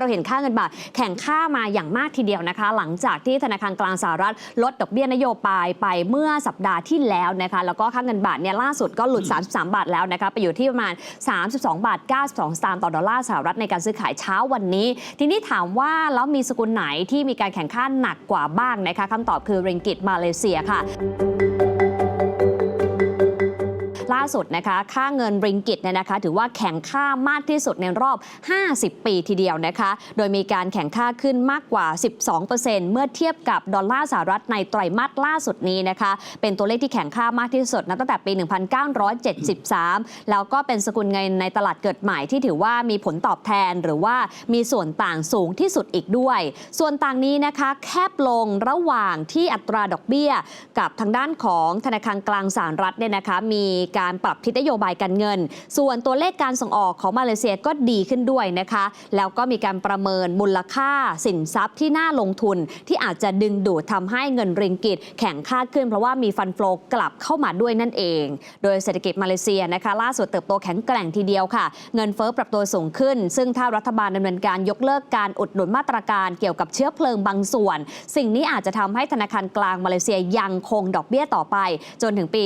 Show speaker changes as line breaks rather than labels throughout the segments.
เราเห็นค่าเงินบาทแข่งค่ามาอย่างมากทีเดียวนะคะ หลังจากที่ธนาคารกลางสหรัฐลดดอกเบี้ยนโยบายไปเมื่อสัปดาห์ที่แล้วนะคะแล้วก็ค่าเงินบาทเนี่ยล่าสุดก็หลุด 33 บาทแล้วนะคะไปอยู่ที่ประมาณ 32 บาท 92 สตางค์ต่อดอลลาร์สหรัฐในการซื้อขายเช้าวันนี้ ทีนี้ถามว่าแล้วมีสกุลไหนที่มีการแข่งขันหนักกว่าบ้างนะคะคำตอบคือริงกิตมาเลเซียค่ะ ล่าสุดนะคะค่าเงินริงกิตเนี่ยนะคะ ถือว่าแข่งค่ามากที่สุดในรอบ 50 ปีทีเดียวนะคะ โดยมีการแข่งค่าขึ้นมากกว่า 12%เมื่อเทียบกับดอลลาร์สหรัฐในไตรมาสล่าสุดนี้นะคะ เป็นตัวเลขที่แข่งค่ามากที่สุดนับตั้งแต่ปี 1973 แล้วก็เป็นสกุลเงินในตลาดเกิดใหม่ที่ถือว่ามีผลตอบแทนหรือว่ามีส่วนต่างสูงที่สุดอีกด้วย ส่วนต่างนี้นะคะ แคบลงระหว่างที่อัตราดอกเบี้ย กับทางด้านของธนาคารกลางสหรัฐเนี่ยนะคะมีการปรับทิศนโยบายการเงิน ส่วนตัวเลขการส่งออกของมาเลเซียก็ดีขึ้นด้วยนะคะ แล้วก็มีการประเมินมูลค่าสินทรัพย์ที่น่าลงทุน ที่อาจจะดึงดูดทำให้เงินริงกิตแข็งค่าขึ้นเพราะว่ามีฟันโฟลกลับเข้ามาด้วยนั่นเอง โดยเศรษฐกิจมาเลเซียนะคะล่าสุดเติบโตแข็งแกร่งทีเดียวค่ะ เงินเฟ้อปรับตัวสูงขึ้น ซึ่งถ้ารัฐบาลดำเนินการยกเลิกการอุดหนุนมาตรการเกี่ยวกับเชื้อเพลิงบางส่วน สิ่งนี้อาจจะทำให้ธนาคารกลางมาเลเซียยังคงดอกเบี้ยต่อไป จนถึงปี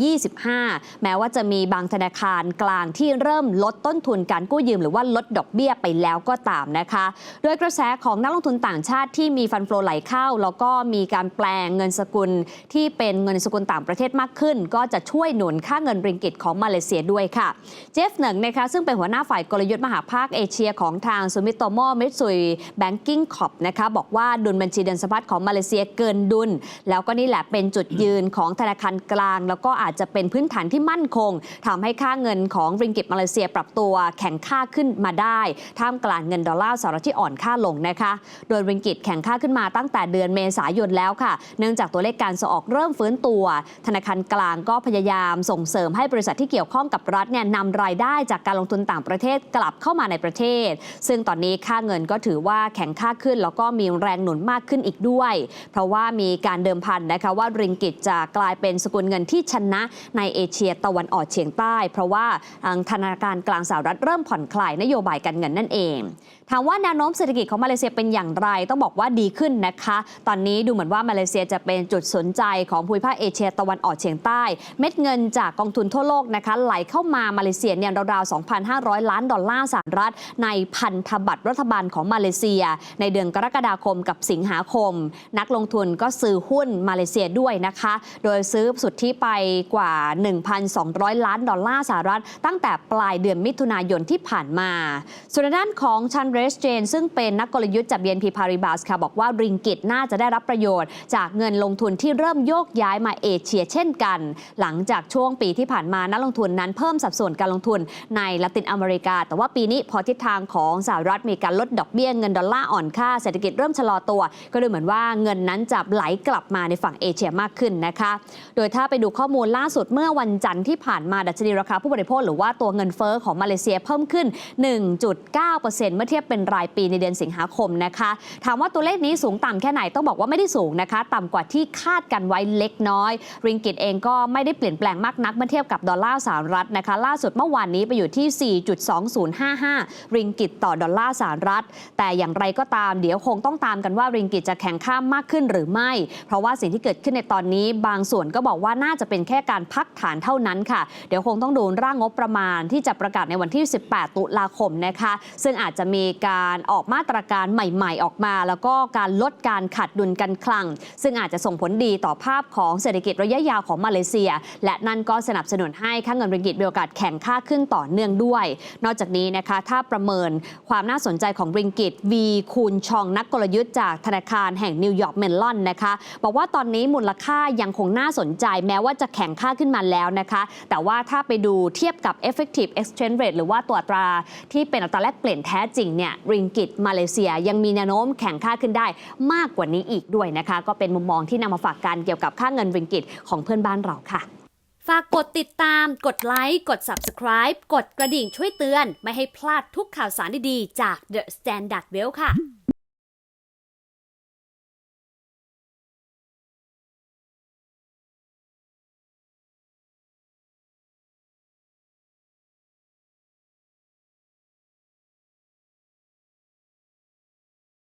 2025แม้ว่าจะมีบางธนาคารกลางที่เริ่มลดต้นทุนการกู้ยืมหรือว่าลดดอกเบี้ยไปแล้วก็ตามนะคะ โดยกระแสของนักลงทุนต่างชาติที่มีฟันโฟลไหลเข้า แล้วก็มีการแปลงเงินสกุลที่เป็นเงินสกุลต่างประเทศมากขึ้น ก็จะช่วยหนุนค่าเงินริงกิตของมาเลเซียด้วยค่ะ เจฟหนึ่งนะคะซึ่งเป็นหัวหน้าฝ่ายกลยุทธ์มหาภาคเอเชียของทางซูมิโตโมมิตซุยแบงกิ้งคอปนะคะบอกว่าดุลบัญชีเดินสะพัดของมาเลเซียเกินดุล แล้วก็นี่แหละเป็นจุดยืนของธนาคารกลาง แล้วก็อาจจะเป็นพื้นฐานที่มั่นคงทำให้ค่าเงินของริงกิตมาเลเซียปรับตัวแข่งค่าขึ้นมาได้ ท่ามกลางเงินดอลลาร์สหรัฐที่อ่อนค่าลงนะคะ โดยริงกิตแข่งค่าขึ้นมาตั้งแต่เดือนเมษายนแล้วค่ะ เนื่องจากตัวเลขการส่งออกเริ่มฟื้นตัว ธนาคารกลางก็พยายามส่งเสริมให้บริษัทที่เกี่ยวข้องกับรัฐเนี่ยนำรายได้จากการลงทุนต่างประเทศกลับเข้ามาในประเทศ ซึ่งตอนนี้ค่าเงินก็ถือว่าแข็งค่าขึ้น แล้วก็มีแรงหนุนมากขึ้นอีกด้วย เพราะว่ามีการเดิมพันนะคะว่าริงกิตจะกลายเป็นสกุลเงินที่ชนะในเอเชียตะวันออกเฉียงใต้ เพราะว่าทางธนาคารกลางสหรัฐเริ่มผ่อนคลายนโยบายการเงินนั่นเองถามว่าแนวโน้มเศรษฐกิจของมาเลเซียเป็นอย่างไร ต้องบอกว่าดีขึ้นนะคะ ตอนนี้ดูเหมือนว่ามาเลเซียจะเป็นจุดสนใจของภูมิภาคเอเชียตะวันออกเฉียงใต้ เม็ดเงินจากกองทุนทั่วโลกนะคะไหลเข้ามามาเลเซียเนี่ยราวๆ 2,500 ล้านดอลลาร์สหรัฐ ในพันธบัตรรัฐบาลของมาเลเซีย ในเดือนกรกฎาคมกับสิงหาคม นักลงทุนก็ซื้อหุ้นมาเลเซียด้วยนะคะ โดยซื้อสุทธิไปกว่า 1,200 ล้านดอลลาร์สหรัฐ ตั้งแต่ปลายเดือนมิถุนายนที่ผ่านมา ส่วนด้านของชันเรสเจน ซึ่งเป็นนักกลยุทธ์จาก BNP Paribas ค่ะบอกว่าริงกิตน่าจะได้รับประโยชน์ จากเงินลงทุนที่เริ่มโยกย้ายมาเอเชียเช่นกัน หลังจากช่วงปีที่ผ่านมานักลงทุนนั้นเพิ่มสัดส่วนการลงทุนในละตินอเมริกา แต่ว่าปีนี้พอทิศทางของสหรัฐมีการลดดอกเบี้ยเงินดอลลาร์อ่อนค่าเศรษฐกิจเริ่มชะลอตัว ก็ดูเหมือนว่าเงินนั้นจะไหลกลับมาในฝั่งเอเชียมากขึ้นนะคะ โดยถ้าไปดูข้อมูลล่าสุดเมื่อวันจันทร์ที่ผ่านมาดัชนีราคาผู้บริโภคหรือว่าตัวเงินเฟ้อของมาเลเซียเพิ่มขึ้น 1.9%เมื่อเทียบเป็นรายปีในเดือนสิงหาคมนะคะ ถามว่าตัวเลขนี้สูงต่ำแค่ไหนต้องบอกว่าไม่ได้สูงนะคะ ต่ำกว่าที่คาดกันไว้เล็กน้อย ริงกิตเองก็ไม่ได้เปลี่ยนแปลงมากนักเมื่อเทียบกับดอลลาร์สหรัฐนะคะล่าสุดเมื่อวานนี้ไปอยู่ที่ 4.2055 ริงกิตต่อดอลลาร์สหรัฐ แต่อย่างไรก็ตามเดี๋ยวคงต้องตามกันว่าริงกิตจะแข่งข้ามมากขึ้นหรือไม่ เพราะว่าสิ่งที่เกิดขึ้นในตอนนี้บางส่วนก็บอกว่าน่าจะเป็นแค่การพักฐานเท่านั้นค่ะ เดี๋ยวคงต้องดูร่างงบประมาณที่จะประกาศในวันที่ 18 ตุลาคมนะคะ ซึ่งอาจจะมีการออกมาตรการใหม่ ๆ ออกมา แล้วก็การลดการขาดดุลกันคลัง ซึ่งอาจจะส่งผลดีต่อภาพของเศรษฐกิจระยะยาวของมาเลเซีย และนั่นก็สนับสนุนให้ค่าเงินริงกิตมีโอกาสแข่งค่าขึ้นต่อเนื่องด้วย นอกจากนี้นะคะถ้าประเมินความน่าสนใจของริงกิตวีคูณชองนักกลยุทธ์จากธนาคารแห่งนิวยอร์กเมลลอนนะคะบอกว่าตอนนี้มูลค่ายังคงน่าสนใจแม้ว่าจะแข่งค่าขึ้นมาแล้วนะคะ แต่ว่าถ้าไปดูเทียบกับ effective exchange rate หรือว่าตัวตราที่เป็นอัตราแลกเปลี่ยนแท้จริงเนี่ยริงกิตมาเลเซีย ยังมีแนวโน้มแข่งค่าขึ้นได้มากกว่านี้อีกด้วยนะคะ ก็เป็นมุมมองที่นำมาฝากกันเกี่ยวกับค่าเงินริงกิตของเพื่อนบ้านเราค่ะ
ฝากกดติดตาม กดไลค์ กด Subscribe กดกระดิ่งช่วยเตือน ไม่ให้พลาดทุกข่าวสารดีๆ จาก The Standard Well ค่ะ